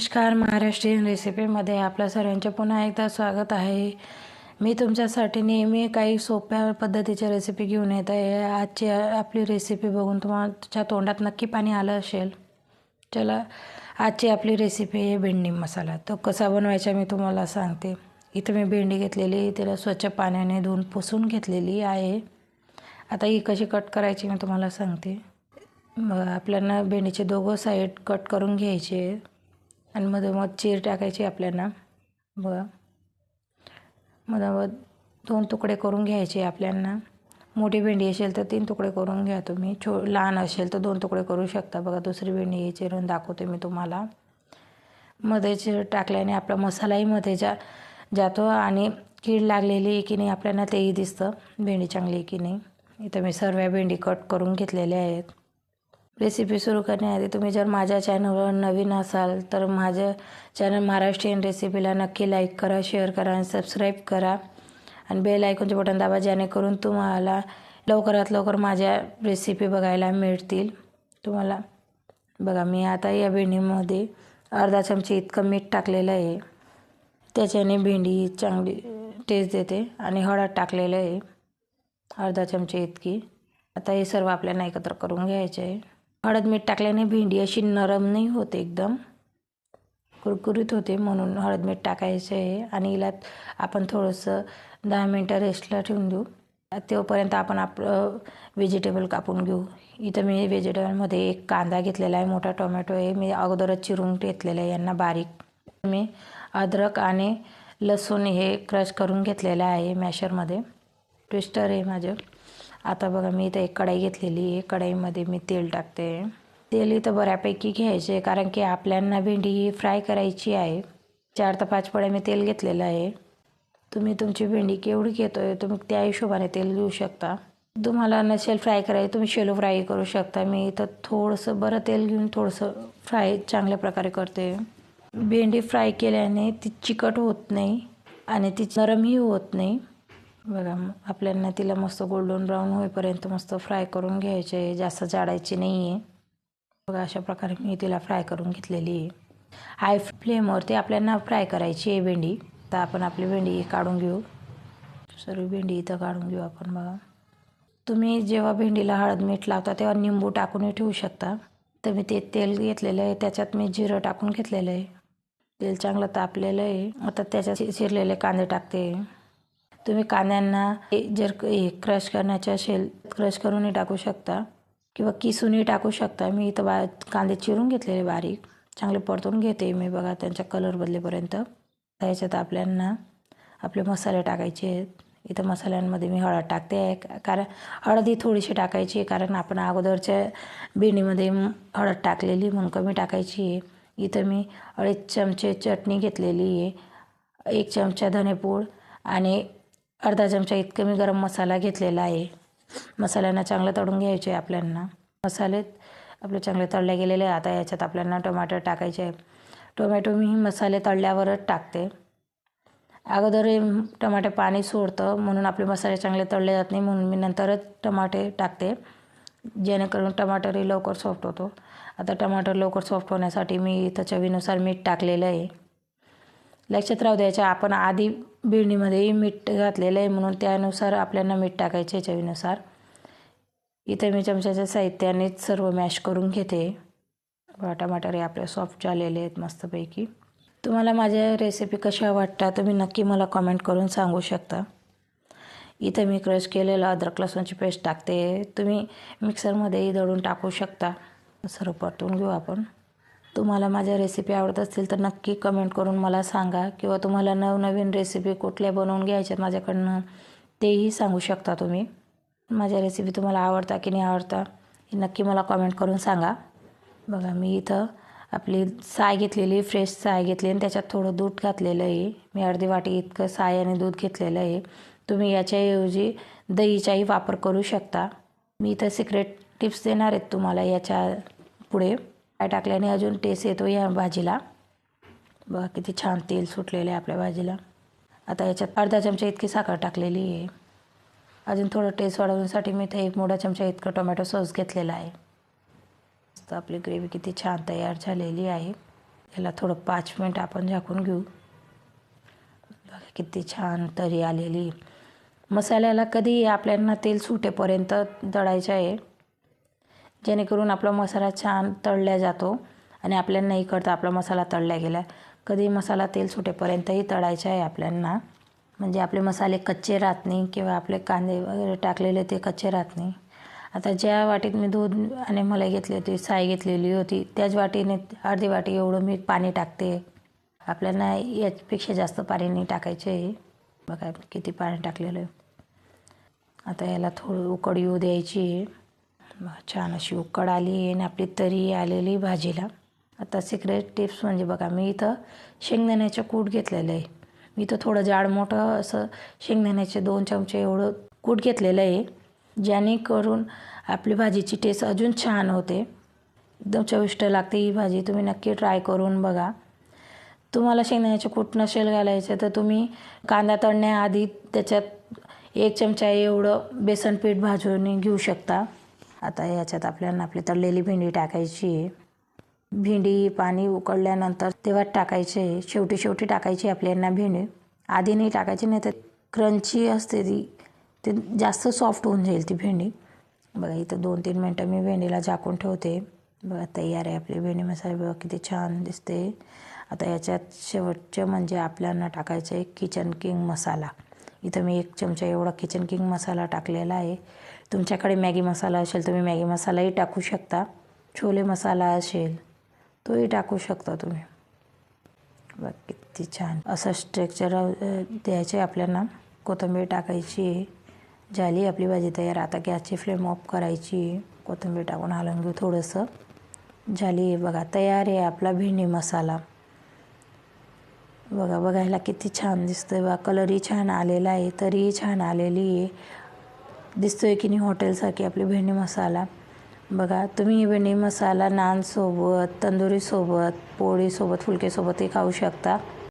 नमस्कार महाराष्ट्रीयन रेसिपीमध्ये आपल्या सर्वांचे पुन्हा एकदा स्वागत आहे. मी तुमच्यासाठी नेहमी काही सोप्या पद्धतीच्या रेसिपी घेऊन येत आहे. आजची आपली रेसिपी बघून तुमच्या तोंडात नक्की पाणी आलं असेल. चला आजची आपली रेसिपी आहे भेंडी मसाला. तो कसा बनवायचा मी तुम्हाला सांगते. इथं मी भेंडी घेतलेली तिला स्वच्छ पाण्याने धुवून पुसून घेतलेली आहे. आता ही कशी कट करायची मी तुम्हाला सांगते. मग आपल्याला भेंडीचे दोघं साईड कट करून घ्यायचे. आणि मधोमध चीर टाकायची आपल्याला. बघा मधोमध दोन तुकडे करून घ्यायचे आपल्याला. मोठी भेंडी असेल तर तीन तुकडे करून घ्या तुम्ही. छो लहान असेल तर दोन तुकडे करू शकता. बघा दुसरी भेंडी हे चिरून दाखवते मी तुम्हाला. मध्ये चिर टाकल्याने आपला मसालाही मध्ये जा जातो आणि कीड लागलेली आहे की नाही आपल्याला तेही दिसतं. भेंडी चांगली आहे की नाही. इथं मी सर्व भेंडी कट करून घेतलेल्या आहेत. रेसिपी सुरू करण्याआधी तुम्ही जर माझ्या चॅनलवर नवीन असाल तर माझं चॅनल महाराष्ट्रीयन रेसिपीला नक्की लाईक करा शेअर करा आणि सबस्क्राईब करा. आणि बेल आयकॉनचे बटन दाबा जेणेकरून तुम्हाला लवकरात लवकर माझ्या रेसिपी बघायला मिळतील. तुम्हाला बघा मी आता या भेंडीमध्ये अर्धा चमचे इतकं मीठ टाकलेलं आहे. त्याच्याने भेंडी चांगली टेस्ट देते आणि हळद टाकलेलं आहे. अर्धा चमचे इतकी. आता हे सर्व आपल्याला एकत्र करून घ्यायचे आहे. हळद मीठ टाकल्याने भेंडी अशी नरम नाही होते एकदम. कुरकुरीत होते म्हणून हळद मीठ टाकायचं आहे. आणि हिला आपण थोडंसं दहा मिनटं रेस्टला ठेवून देऊ. तोपर्यंत आपण आपलं व्हेजिटेबल कापून घेऊ. इथं मी व्हेजिटेबलमध्ये एक कांदा घेतलेला आहे मोठा टोमॅटो आहे. मी अगोदरच चिरून घेतलेलं आहे यांना बारीक. मी अद्रक आणि लसूण हे क्रश करून घेतलेलं आहे मॅशरमध्ये ट्विस्टर आहे माझं. आता बघा मी इथं एक कढाई घेतलेली आहे. कढाईमध्ये मी तेल टाकते. तेल इथं बऱ्यापैकी घ्यायचे कारण की आपल्यांना भेंडी ही फ्राय करायची आहे. चार ते पाच पळ्या मी तेल घेतलेलं आहे. तुम्ही तुमची भेंडी केवढी घेतो आहे तुम्ही त्या हिशोबाने तेल घेऊ शकता. तुम्हाला नसेल फ्राय करायचं तुम्ही शेलो फ्राय करू शकता. मी इथं थोडंसं बरं तेल घेऊन थोडंसं फ्राय चांगल्या प्रकारे करते. भेंडी फ्राय केल्याने ती चिकट होत नाही आणि ती नरमही होत नाही. बघा आपल्याला तिला मस्त गोल्डन ब्राऊन होईपर्यंत मस्त फ्राय करून घ्यायचे. आहे जास्त जाडायची नाही आहे बघा अशा प्रकारे मी तिला फ्राय करून घेतलेली आहे. हाय फ्लेमवरती आपल्याला फ्राय करायची आहे भेंडी. तर आपण आपली भेंडी काढून घेऊ. सर्व भेंडी इथं काढून घेऊ आपण बघा. तुम्ही जेव्हा भेंडीला हळद मीठ लावता तेव्हा निंबू टाकूनही ठेवू शकता. तर मी ते तेल घेतलेलं आहे. त्याच्यात मी जिरं टाकून घेतलेलं आहे. तेल चांगलं तापलेलं आहे. आता त्याच्यात चिरलेले कांदे टाकते. तुम्ही कांद्यांना जर हे क्रश करण्याचे असेल क्रश करूनही टाकू शकता किंवा किसूनही टाकू शकता. मी इथं बा कांदे चिरून घेतलेले बारीक. चांगले परतून घेते मी बघा त्यांच्या कलर बदलेपर्यंत. त्याच्यात आपल्यांना आपले मसाले टाकायचे आहेत. इथं मसाल्यांमध्ये मी हळद टाकते आहे. कारण हळद ही थोडीशी टाकायची आहे. कारण आपण अगोदरच्या भेंडीमध्ये हळद टाकलेली म्हणून कमी टाकायची आहे. इथं मी अडीच चमचे चटणी घेतलेली आहे. एक चमचा धनेपूड आणि अर्धा चमचा इतकं मी गरम मसाला घेतलेला आहे. मसाल्यांना चांगलं तळून घ्यायचे आपल्यांना. मसाले आपले चांगले तळले गेलेले आता याच्यात आपल्याला टोमॅटो टाकायचे आहे. टोमॅटो मी मसाले तळल्यावरच टाकते. अगोदर टमाटे पाणी सोडतं. म्हणून आपले मसाले चांगले तळले जात नाही. म्हणून मी नंतरच टमाटे टाकते. जेणेकरून टमाटरही लवकर सॉफ्ट होतो. आता टमाटर लवकर सॉफ्ट होण्यासाठी मी इथं चवीनुसार मीठ टाकलेलं आहे. लक्षात राहू द्यायच्या आपण आधी बिरणीमध्येही मीठ घातलेलं आहे म्हणून त्यानुसार आपल्याला मीठ टाकायचे चवीनुसार. इथे मी चमच्याच्या साहित्यानेच सर्व मॅश करून घेते. टमाटर हे आपले सॉफ्ट झालेले आहेत मस्तपैकी. तुम्हाला माझ्या रेसिपी कशा वाटतात तुम्ही नक्की मला कमेंट करून सांगू शकता. इथं मी क्रश केलेलं अद्रक लसूणची पेस्ट टाकते. तुम्ही मिक्सरमध्येही दळून टाकू शकता. सर्व परतून घेऊ आपण. तुम्हाला माझ्या रेसिपी आवडत असतील तर नक्की कमेंट करून मला सांगा किंवा तुम्हाला नवनवीन रेसिपी कुठल्या बनवून घ्यायच्यात माझ्याकडनं तेही सांगू शकता तुम्ही. माझ्या रेसिपी तुम्हाला आवडता की नाही आवडता हे नक्की मला कमेंट करून सांगा. बघा मी इथं आपली साय घेतलेली फ्रेश साय घेतली आणि त्याच्यात थोडं दूध घातलेलं आहे. मी अर्धी वाटी इतकं साय आणि दूध घेतलेलं आहे. तुम्ही याच्याऐवजी दहीचाही वापर करू शकता. मी इथं सिक्रेट टिप्स देणार आहेत तुम्हाला याच्यापुढे. काय टाकल्याने अजून टेस्ट येतो या भाजीला. बघा किती छान तेल सुटलेलं आहे आपल्या भाजीला. आता याच्यात अर्धा चमचा इतकी साखर टाकलेली आहे. अजून थोडं टेस्ट वाढवण्यासाठी मी इथं एक मोठा चमचा इतकं टोमॅटो सॉस घेतलेला आहे. तर आपली ग्रेव्ही किती छान तयार झालेली आहे. याला थोडं पाच मिनिट आपण झाकून घेऊ. बघा किती छान तरी आलेली. मसाल्याला कधी आपल्यांना तेल सुटेपर्यंत दळायचं आहे. जेणेकरून आपला मसाला छान तळल्या जातो आणि आपल्याला नाही करता आपला मसाला तळल्या गेला कधी मसाला तेल सुटेपर्यंतही तळायचा आहे आपल्यांना म्हणजे आपले मसाले कच्चे राहत नाही किंवा आपले कांदे वगैरे टाकलेले ते कच्चे राहत नाही. आता ज्या वाटीत मी दूध आणि मलाई घेतली होती साय घेतलेली होती त्याच वाटीने अर्धी वाटी एवढं मी पाणी टाकते. आपल्याला याच्यापेक्षा जास्त पाणी नाही टाकायचे. आहे बघा किती पाणी टाकलेलं आहे. आता याला थोडं उकड येऊ द्यायची. आहे छान अशी उकड आली आहे आणि आपली तरी आलेली भाजीला. आता सिक्रेट टिप्स म्हणजे बघा मी इथं शेंगदाण्याचं कूट घेतलेलं आहे. मी इथं थोडं जाड मोठं असं शेंगदाण्याचे दोन चमचे एवढं कूट घेतलेलं आहे ज्याने करून आपली भाजीची टेस्ट अजून छान होते. एकदम चविष्ट लागते ही भाजी तुम्ही नक्की ट्राय करून बघा. तुम्हाला शेंगदाण्याचे कूट नसेल घालायचं तर तुम्ही कांदा तळण्याआधी त्याच्यात एक चमचा एवढं बेसन पीठ भाजून घेऊ शकता. आता याच्यात आपल्याला आपली तळलेली भेंडी टाकायची आहे. भेंडी पाणी उकळल्यानंतर तेव्हा टाकायचे आहे शेवटी शेवटी टाकायची आपल्याला भेंडी. आधी नाही टाकायची नाही तर क्रंची असते ती ते जास्त सॉफ्ट होऊन जाईल ती भेंडी. बघा इथं दोन तीन मिनटं मी भेंडीला झाकून ठेवते. बघा तयार आहे आपली भेंडी मसाला. बघा किती छान दिसते. आता याच्यात शेवटचं म्हणजे आपल्याला टाकायचं आहे किचन किंग मसाला. इथं मी एक चमचा एवढा किचन किंग मसाला टाकलेला आहे. तुमच्याकडे मॅगी मसाला असेल तुम्ही मॅगी मसालाही टाकू शकता. छोले मसाला असेल तोही टाकू शकता तुम्ही. बघ किती छान. असं स्ट्रेक्चर द्यायचे आपल्याला. कोथिंबीर टाकायची झाली आपली भाजी तयार. आता गॅसची फ्लेम ऑफ करायची. कोथिंबीर टाकून हलवून घेऊ थोडंसं. झाली बघा तयार आहे आपला भेंडी मसाला. बघा बघायला किती छान दिसतोय बा. कलरही छान आलेला आहे तरीही छान आलेली आहे. दिसतोय की नाही हॉटेलसारखी आपली भेंडी मसाला. बघा तुम्ही ही भेंडी मसाला नानसोबत तंदुरीसोबत पोळीसोबत फुलकेसोबतही खाऊ शकता.